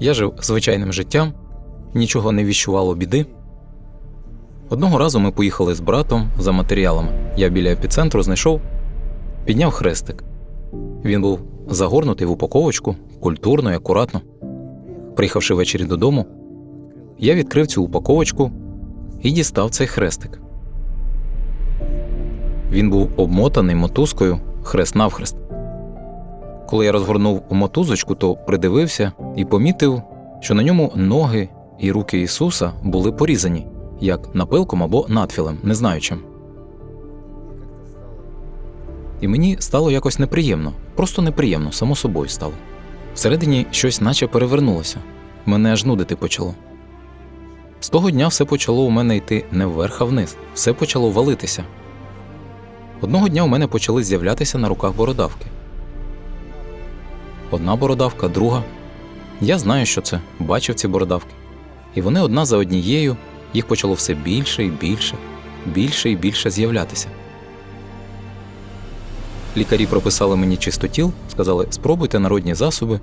Я жив звичайним життям, нічого не віщувало біди. Одного разу ми поїхали з братом за матеріалами. Я біля епіцентру знайшов, підняв хрестик. Він був загорнутий в упаковочку, культурно і акуратно. Приїхавши ввечері додому, я відкрив цю упаковочку і дістав цей хрестик. Він був обмотаний мотузкою хрест навхрест. Коли я розгорнув мотузочку, то придивився і помітив, що на ньому ноги і руки Ісуса були порізані, як напилком або надфілем, не знаю. І мені стало якось неприємно, просто неприємно, само собою стало. Всередині щось наче перевернулося, мене аж нудити почало. З того дня все почало у мене йти не вверх, а вниз, все почало валитися. Одного дня у мене почали з'являтися на руках бородавки. Одна бородавка, друга. Я знаю, що це, бачив ці бородавки. І вони одна за однією, їх почало все більше і більше, більше і більше з'являтися. Лікарі прописали мені чистотіл, сказали, спробуйте народні засоби,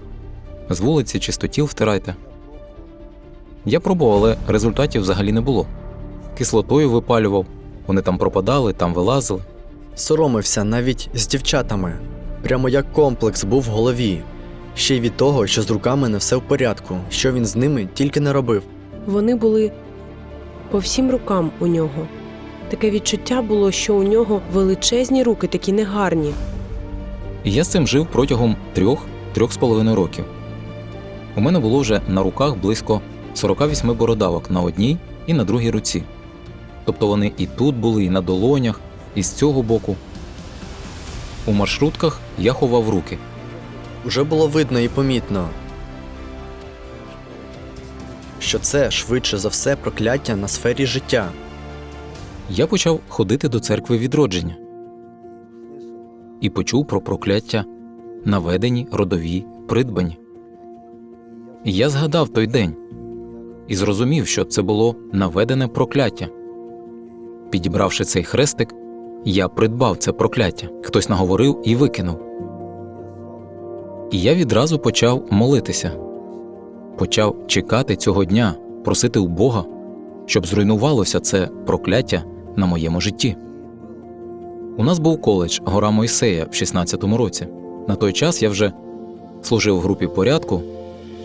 з вулиці чистотіл втирайте. Я пробував, але результатів взагалі не було. Кислотою випалював, вони там пропадали, там вилазили. Соромився навіть з дівчатами. Прямо як комплекс був в голові. Ще й від того, що з руками не все в порядку, що він з ними тільки не робив. Вони були по всім рукам у нього. Таке відчуття було, що у нього величезні руки, такі негарні. Я з цим жив протягом трьох-трьох з половиною років. У мене було вже на руках близько 48 бородавок на одній і на другій руці. Тобто вони і тут були, і на долонях, і з цього боку. У маршрутках я ховав руки. Уже було видно і помітно, що це швидше за все прокляття на сфері життя. Я почав ходити до церкви відродження і почув про прокляття, наведені, родові, придбані. Я згадав той день і зрозумів, що це було наведене прокляття. Підібравши цей хрестик, я придбав це прокляття, хтось наговорив і викинув. І я відразу почав молитися, почав чекати цього дня, просити у Бога, щоб зруйнувалося це прокляття на моєму житті. У нас був коледж Гора Мойсея в 16-му році. На той час я вже служив в групі порядку,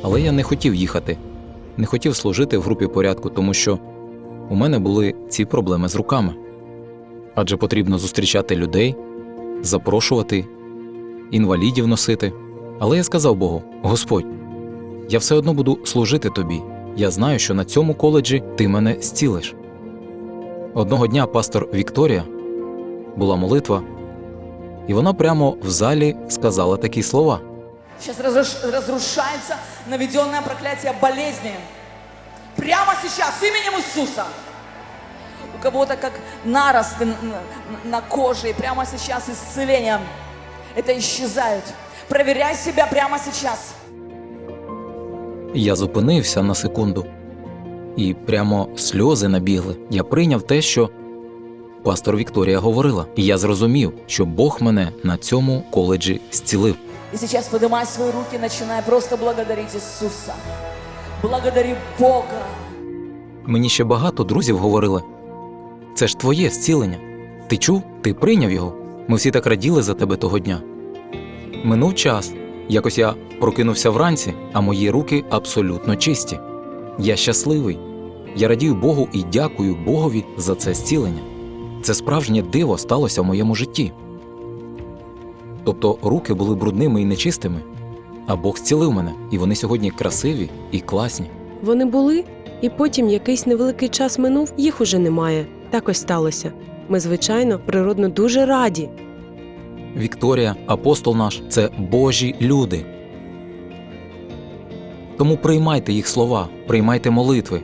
але я не хотів їхати, не хотів служити в групі порядку, тому що у мене були ці проблеми з руками. Адже потрібно зустрічати людей, запрошувати, інвалідів носити. Але я сказав Богу: Господь, я все одно буду служити тобі. Я знаю, що на цьому коледжі ти мене зцілиш. Одного дня пастор Вікторія була молитва, і вона прямо в залі сказала такі слова. Сейчас разруш- разрушается наведенное проклятие болезни. Прямо сейчас, именем Иисуса. У кого-то как наросты на, коже, и прямо сейчас исцеление. Это исчезают. Проверяй себя прямо сейчас. Я зупинився на секунду, і прямо сльози набігли. Я прийняв те, що пастор Вікторія говорила, і я зрозумів, що Бог мене на цьому коледжі зцілив. И сейчас поднимай свои руки, начинай просто благодарить Иисуса. Благодари Бога. Мені ще багато друзів говорили: це ж твоє зцілення. Ти чув, ти прийняв його. Ми всі так раділи за тебе того дня. Минув час. Якось я прокинувся вранці, а мої руки абсолютно чисті. Я щасливий. Я радію Богу і дякую Богові за це зцілення. Це справжнє диво сталося в моєму житті. Тобто руки були брудними і нечистими, а Бог зцілив мене, і вони сьогодні красиві і класні. Вони були, і потім якийсь невеликий час минув, їх уже немає. Так ось сталося. Ми, звичайно, природно дуже раді. Вікторія, апостол наш це Божі люди. Тому приймайте їх слова, приймайте молитви.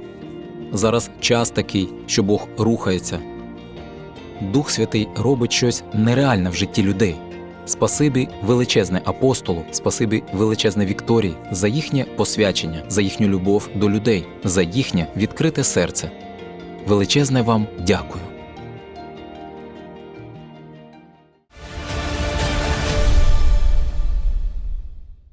Зараз час такий, що Бог рухається. Дух Святий робить щось нереальне в житті людей. Спасибі величезне апостолу, спасибі величезне Вікторії за їхнє посвячення, за їхню любов до людей, за їхнє відкрите серце. Величезне вам дякую.